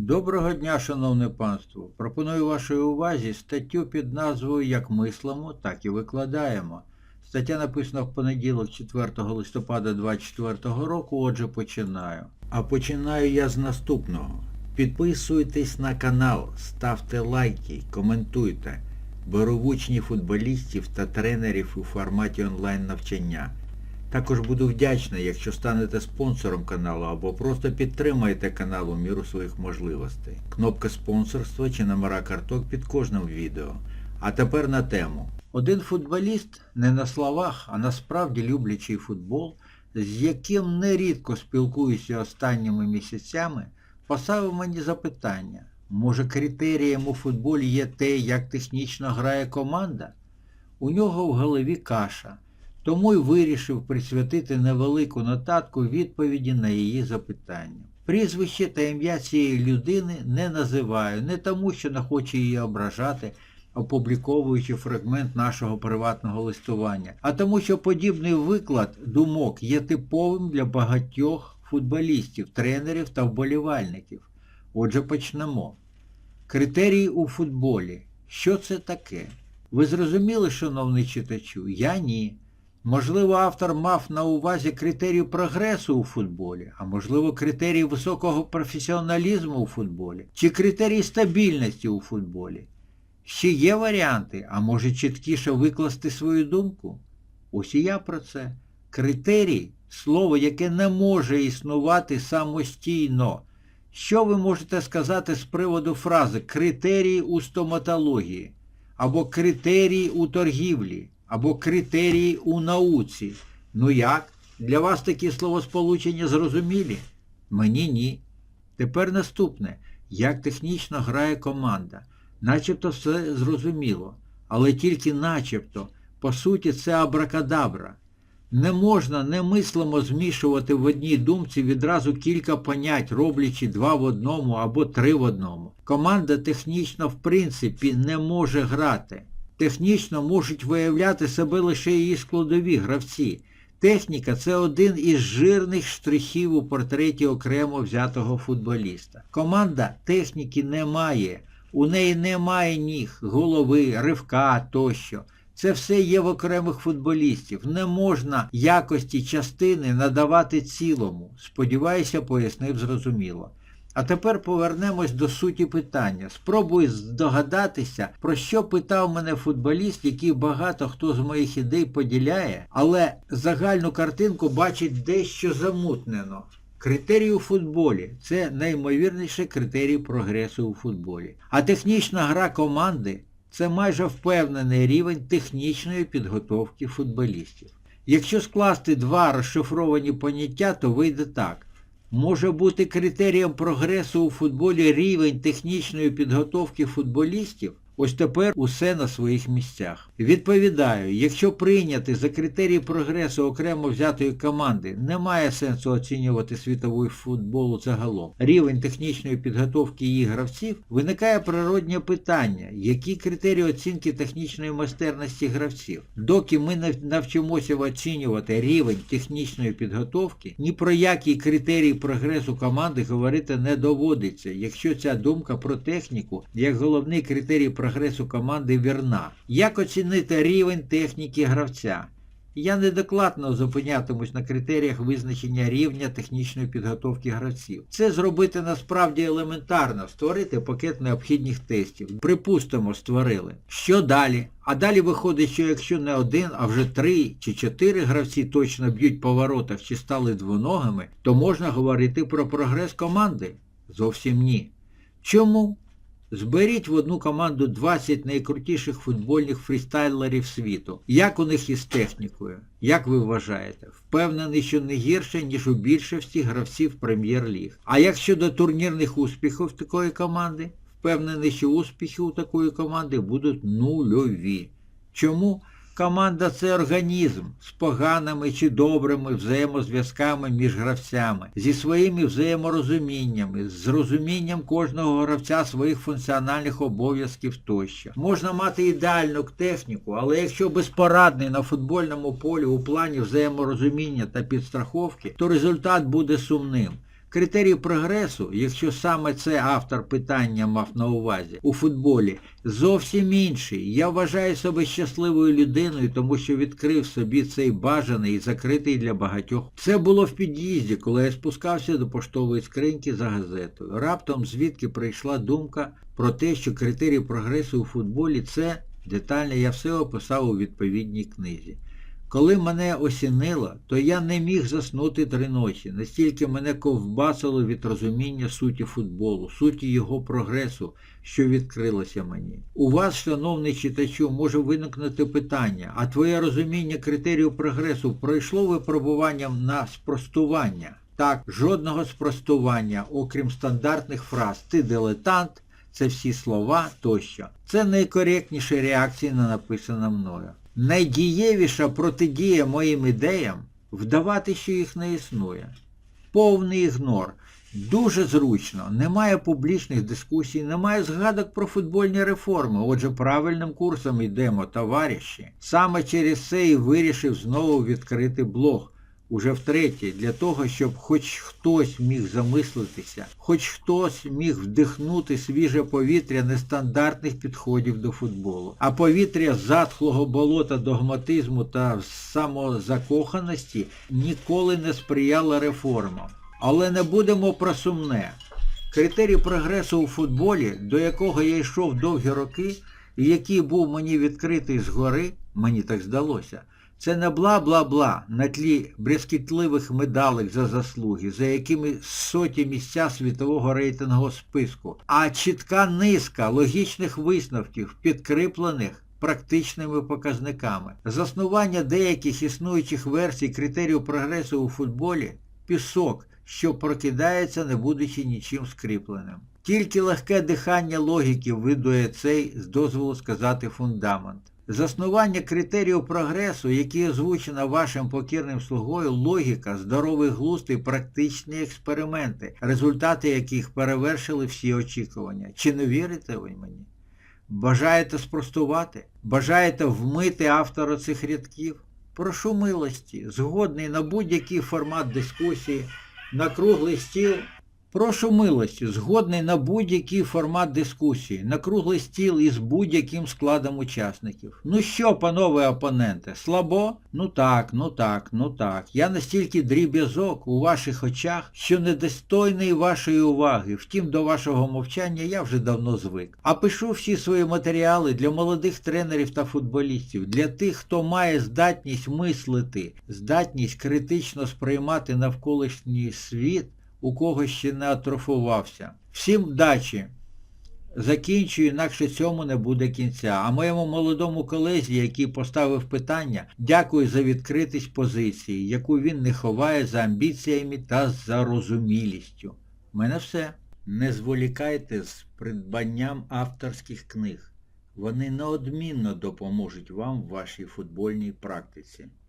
Доброго дня, шановне панство! Пропоную вашій увазі статтю під назвою Як мислимо, так і викладаємо. Стаття написана в понеділок 4 листопада 2024 року, отже починаю. А починаю я з наступного. Підписуйтесь на канал, ставте лайки, коментуйте. Беру в учні футболістів та тренерів у форматі онлайн навчання. Також буду вдячний, якщо станете спонсором каналу або просто підтримаєте канал у міру своїх можливостей. Кнопка спонсорства чи номера карток під кожним відео. А тепер на тему. Один футболіст, не на словах, а насправді люблячий футбол, з яким нерідко спілкуюся останніми місяцями, поставив мені запитання. Може критерієм у футболі є те, як технічно грає команда? У нього в голові каша. Тому й вирішив присвятити невелику нотатку відповіді на її запитання. Прізвище та ім'я цієї людини не називаю, не тому, що не хочу її ображати, опубліковуючи фрагмент нашого приватного листування, а тому, що подібний виклад думок є типовим для багатьох футболістів, тренерів та вболівальників. Отже, почнемо. Критерії у футболі. Що це таке? Ви зрозуміли, шановний читачу? Я ні. Можливо, автор мав на увазі критерії прогресу у футболі, а можливо критерії високого професіоналізму у футболі, чи критерії стабільності у футболі. Ще є варіанти, а може чіткіше викласти свою думку? Ось і я про це. Критерій слово, яке не може існувати самостійно. Що ви можете сказати з приводу фрази критерії у стоматології, або критерії у торгівлі? Або критерії у науці. Ну як? Для вас такі словосполучення зрозумілі? Мені ні. Тепер наступне. Як технічно грає команда? Начебто все зрозуміло, але тільки начебто. По суті, це абракадабра. Не можна немислимо змішувати в одній думці відразу кілька понять, роблячи два в одному або три в одному. Команда технічно в принципі не може грати. Технічно можуть виявляти себе лише її складові гравці. Техніка це один із жирних штрихів у портреті окремо взятого футболіста. Команда техніки не має, у неї немає ніг, голови, ривка тощо. Це все є в окремих футболістів. Не можна якості частини надавати цілому. Сподіваюся, пояснив зрозуміло. А тепер повернемось до суті питання. Спробую здогадатися, про що питав мене футболіст, який багато хто з моїх ідей поділяє, але загальну картинку бачить дещо замутнено. Критерій у футболі це найімовірніший критерій прогресу у футболі. А технічна гра команди це майже впевнений рівень технічної підготовки футболістів. Якщо скласти два розшифровані поняття, то вийде так. Може бути критерієм прогресу у футболі рівень технічної підготовки футболістів? Ось тепер усе на своїх місцях. Відповідаю, якщо прийняти за критерії прогресу окремо взятої команди, немає сенсу оцінювати світовий футбол загалом. Рівень технічної підготовки її гравців виникає природнє питання, які критерії оцінки технічної майстерності гравців. Доки ми навчимося оцінювати рівень технічної підготовки, ні про які критерії прогресу команди говорити не доводиться, якщо ця думка про техніку як головний критерій прогресу команди вірна. Як оцінити рівень техніки гравця? Я недокладно зупинятимусь на критеріях визначення рівня технічної підготовки гравців. Це зробити насправді елементарно, створити пакет необхідних тестів. Припустимо, створили. Що далі? А далі виходить, що якщо не один, а вже три чи чотири гравці точно б'ють по воротах чи стали двоногими, то можна говорити про прогрес команди? Зовсім ні. Чому? Зберіть в одну команду 20 найкрутіших футбольних фрістайлерів світу. Як у них із технікою? Як ви вважаєте? Впевнений, що не гірше, ніж у більшості гравців прем'єр-ліг. А як щодо турнірних успіхів такої команди? Впевнений, що успіхи у такої команди будуть нульові. Чому? Команда це організм з поганими чи добрими взаємозв'язками між гравцями, зі своїми взаєморозуміннями, з розумінням кожного гравця своїх функціональних обов'язків тощо. Можна мати ідеальну техніку, але якщо безпорадний на футбольному полі у плані взаєморозуміння та підстраховки, то результат буде сумним. Критерій прогресу, якщо саме це автор питання мав на увазі, у футболі, зовсім інший. Я вважаю себе щасливою людиною, тому що відкрив собі цей бажаний і закритий для багатьох. Це було в під'їзді, коли я спускався до поштової скриньки за газетою. Раптом звідки прийшла думка про те, що критерій прогресу у футболі це детально я все описав у відповідній книзі. Коли мене осінило, то я не міг заснути три ночі, настільки мене ковбасило від розуміння суті футболу, суті його прогресу, що відкрилося мені. У вас, шановний читачу, може виникнути питання, а твоє розуміння критерію прогресу пройшло випробуванням на спростування? Так, жодного спростування, окрім стандартних фраз «ти дилетант», це всі слова тощо. Це найкоректніші реакції на написане мною. Найдієвіша протидія моїм ідеям вдавати, що їх не існує. Повний ігнор. Дуже зручно. Немає публічних дискусій, немає згадок про футбольні реформи. Отже, правильним курсом йдемо, товариші. Саме через це і вирішив знову відкрити блог. Уже втретє, для того, щоб хоч хтось міг замислитися, хоч хтось міг вдихнути свіже повітря нестандартних підходів до футболу. А повітря затхлого болота догматизму та самозакоханості ніколи не сприяло реформам. Але не будемо про сумне. Критерій прогресу у футболі, до якого я йшов довгі роки, і який був мені відкритий згори, мені так здалося, це не бла-бла-бла на тлі брескітливих медалей за заслуги, за якими соті місця світового рейтингового списку, а чітка низка логічних висновків, підкріплених практичними показниками. Заснування деяких існуючих версій критерію прогресу у футболі пісок, що прокидається, не будучи нічим скріпленим. Тільки легке дихання логіки видує цей, з дозволу сказати, фундамент. Заснування критерію прогресу, який озвучено вашим покірним слугою, логіка, здоровий глузд і практичні експерименти, результати яких перевершили всі очікування. Чи не вірите ви мені? Бажаєте спростувати? Бажаєте вмити автора цих рядків? Прошу милості, згодний на будь-який формат дискусії, на круглий стіл. Прошу милості, згодний на будь-який формат дискусії, на круглий стіл із будь-яким складом учасників. Ну що, панове опоненти, слабо? Ну так, ну так, ну так. Я настільки дріб'язок у ваших очах, що недостойний вашої уваги. Втім, до вашого мовчання я вже давно звик. А пишу всі свої матеріали для молодих тренерів та футболістів, для тих, хто має здатність мислити, здатність критично сприймати навколишній світ у кого ще не атрофувався. Всім вдачі! Закінчую, інакше цьому не буде кінця. А моєму молодому колезі, який поставив питання, дякую за відкритість позиції, яку він не ховає за амбіціями та зарозумілістю. У мене все. Не зволікайте з придбанням авторських книг. Вони неодмінно допоможуть вам в вашій футбольній практиці.